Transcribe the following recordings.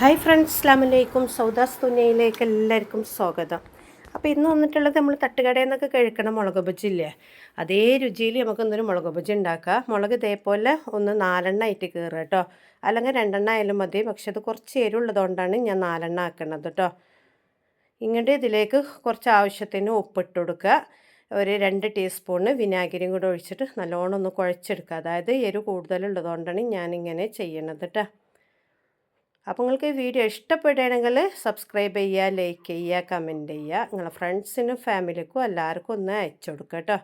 Hi friends അസ്ലാമലൈക്കും സൗദാസ് തുന്നയിലേക്ക് എല്ലാവർക്കും സ്വാഗതം. അപ്പോൾ ഇന്ന് വന്നിട്ടുള്ളത് നമ്മൾ തട്ടുകടയിൽ നിന്നൊക്കെ കഴിക്കണ മുളക് ബജ്ജി ഇല്ലേ? അതേ രുചിയിൽ നമുക്ക് ഇന്നൊരു മുളക് ബജ്ജി ഉണ്ടാക്കാം. മുളക് ഇതേപോലെ ഒന്ന് നാലെണ്ണ ആയിട്ട് കയറുക കേട്ടോ. അല്ലെങ്കിൽ രണ്ടെണ്ണ ആയാലും മതി. പക്ഷെ അത് കുറച്ച് എരിവുള്ളതുകൊണ്ടാണ് ഞാൻ നാലെണ്ണ ആക്കുന്നത് കേട്ടോ. ഇങ്ങോട്ട് ഇതിലേക്ക് കുറച്ച് ആവശ്യത്തിന് ഉപ്പിട്ട് കൊടുക്കുക. ഒരു രണ്ട് ടീസ്പൂണ് വിനാഗിരിയും കൂടെ ഒഴിച്ചിട്ട് നല്ലോണം ഒന്ന് കുഴച്ചെടുക്കുക. അതായത് എരിവ് കൂടുതലുള്ളതുകൊണ്ടാണ് ഞാനിങ്ങനെ ചെയ്യണത് കേട്ടോ. അപ്പോൾ നിങ്ങൾക്ക് ഈ വീഡിയോ ഇഷ്ടപ്പെടുകയാണെങ്കിൽ സബ്സ്ക്രൈബ് ചെയ്യുക ലൈക്ക് ചെയ്യുക കമന്റ് ചെയ്യുക. നിങ്ങളെ ഫ്രണ്ട്സിനും ഫാമിലിക്കും എല്ലാവർക്കും ഒന്ന് അയച്ചു കൊടുക്കുക കേട്ടോ.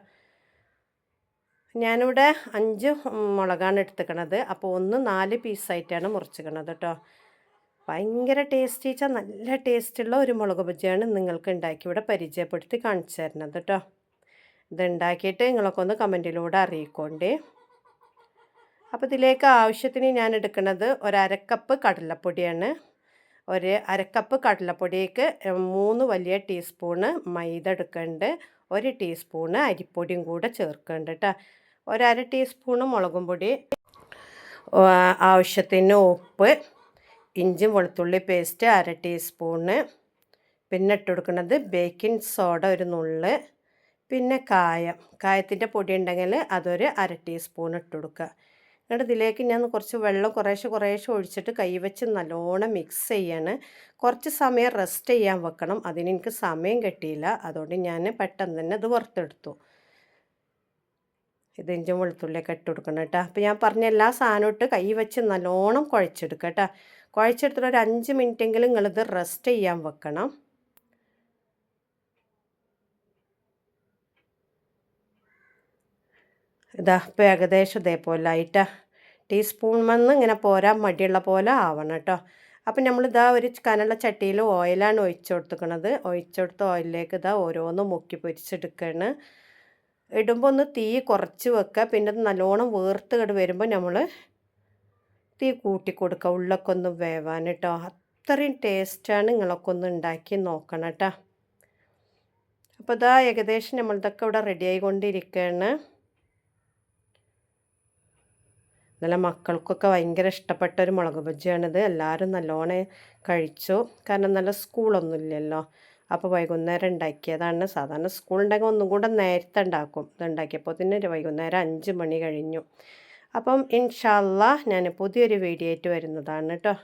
ഞാനിവിടെ അഞ്ച് മുളകാണ് എടുത്തുക്കണത്. അപ്പോൾ ഒന്ന് നാല് പീസായിട്ടാണ് മുറിച്ചിക്കണത് കേട്ടോ. ഭയങ്കര ടേസ്റ്റ് വെച്ചാൽ നല്ല ടേസ്റ്റുള്ള ഒരു മുളക് ബജിയാണ് നിങ്ങൾക്ക് ഉണ്ടാക്കി ഇവിടെ പരിചയപ്പെടുത്തി കാണിച്ചു തരുന്നത് കേട്ടോ. ഇത് ഉണ്ടാക്കിയിട്ട് നിങ്ങളൊക്കെ ഒന്ന് കമന്റിലൂടെ അറിയിക്കോണ്ടേ. അപ്പോൾ ഇതിലേക്ക് ആവശ്യത്തിന് ഞാൻ എടുക്കുന്നത് ഒരക്കപ്പ് കടലപ്പൊടിയാണ്. ഒരു അരക്കപ്പ് കടലപ്പൊടിയേക്ക് മൂന്ന് വലിയ ടീസ്പൂണ് മൈദ എടുക്കുന്നുണ്ട് ഒരു ടീസ്പൂണ് അരിപ്പൊടിയും കൂടെ ചേർക്കുന്നുണ്ട് കേട്ടോ ഒരര ടീസ്പൂണ് മുളകും പൊടി ആവശ്യത്തിന് ഉപ്പ് ഇഞ്ചി വെളുത്തുള്ളി പേസ്റ്റ് അര ടീസ്പൂണ്. പിന്നെ ഇട്ട് കൊടുക്കുന്നത് ബേക്കിംഗ് സോഡ ഒരു നുള്ള്. പിന്നെ കായം. കായത്തിന്റെ പൊടി ഉണ്ടെങ്കിൽ അതൊരു അര ടീസ്പൂൺ ഇട്ട് കൊടുക്കുക. എന്നിട്ട് ഇതിലേക്ക് ഞാൻ കുറച്ച് വെള്ളം കുറേശ്ശെ കുറേശ്ശെ ഒഴിച്ചിട്ട് കൈവച്ച് നല്ലോണം മിക്സ് ചെയ്യാണ്. കുറച്ച് സമയം റെസ്റ്റ് ചെയ്യാൻ വെക്കണം. അതിന് എനിക്ക് സമയം കിട്ടിയില്ല. അതുകൊണ്ട് ഞാൻ പെട്ടെന്ന് തന്നെ അത് വറുത്തെടുത്തു. ഇത് ഇഞ്ചും വെളുത്തുള്ളിയൊക്കെ ഇട്ട് കൊടുക്കണം കേട്ടോ. അപ്പോൾ ഞാൻ പറഞ്ഞ എല്ലാ സാധനവും ഇട്ട് കൈ വെച്ച് നല്ലോണം കുഴച്ചെടുക്കുക കേട്ടോ. കുഴച്ചെടുത്തിട്ട് ഒരു അഞ്ച് മിനിറ്റെങ്കിലും നിങ്ങളിത് റെസ്റ്റ് ചെയ്യാൻ വെക്കണം. ഇതാ ഇപ്പോൾ ഏകദേശം ഇതേപോലെ ലൈറ്റാ ടീസ്പൂൺ വന്ന് ഇങ്ങനെ പോരാ മടിയുള്ള പോലെ ആവണം കേട്ടോ. അപ്പം നമ്മളിതാ ഒരു കനുള്ള ചട്ടിയിൽ ഓയിലാണ് ഒഴിച്ചു കൊടുത്തുക്കണത് ഒഴിച്ചെടുത്ത ഓയിലിലേക്ക് ഇതാ ഓരോന്ന് മുക്കി പൊരിച്ചെടുക്കുകയാണ് ഇടുമ്പോൾ ഒന്ന് തീ കുറച്ച് വെക്കുക. പിന്നെ നല്ലോണം വേർത്ത് കട് വരുമ്പോൾ നമ്മൾ തീ കൂട്ടി കൊടുക്കുക. ഉള്ളൊക്കെ ഒന്ന് വേവാൻ കേട്ടോ. അത്രയും ടേസ്റ്റാണ് നിങ്ങളൊക്കെ ഒന്ന് ഉണ്ടാക്കി നോക്കണം കേട്ടോ. അപ്പോൾ ഇതാ ഏകദേശം നമ്മളിതൊക്കെ ഇവിടെ റെഡി ആയിക്കൊണ്ടിരിക്കുകയാണ്. നല്ല മക്കൾക്കൊക്കെ ഭയങ്കര ഇഷ്ടപ്പെട്ട ഒരു മുളക് ബജ്ജിയാണിത്. എല്ലാവരും നല്ലോണം കഴിച്ചു. കാരണം നല്ല സ്കൂളൊന്നുമില്ലല്ലോ അപ്പോൾ വൈകുന്നേരം ഉണ്ടാക്കിയതാണ്. സാധാരണ സ്കൂൾ ഉണ്ടെങ്കിൽ ഒന്നും കൂടെ നേരത്തെ ഉണ്ടാക്കും. ഇതുണ്ടാക്കിയപ്പോൾ തന്നെ വൈകുന്നേരം അഞ്ച് മണി കഴിഞ്ഞു. അപ്പം ഇൻഷാല്ല ഞാൻ പുതിയൊരു വീഡിയോ ആയിട്ട് വരുന്നതാണ് കേട്ടോ.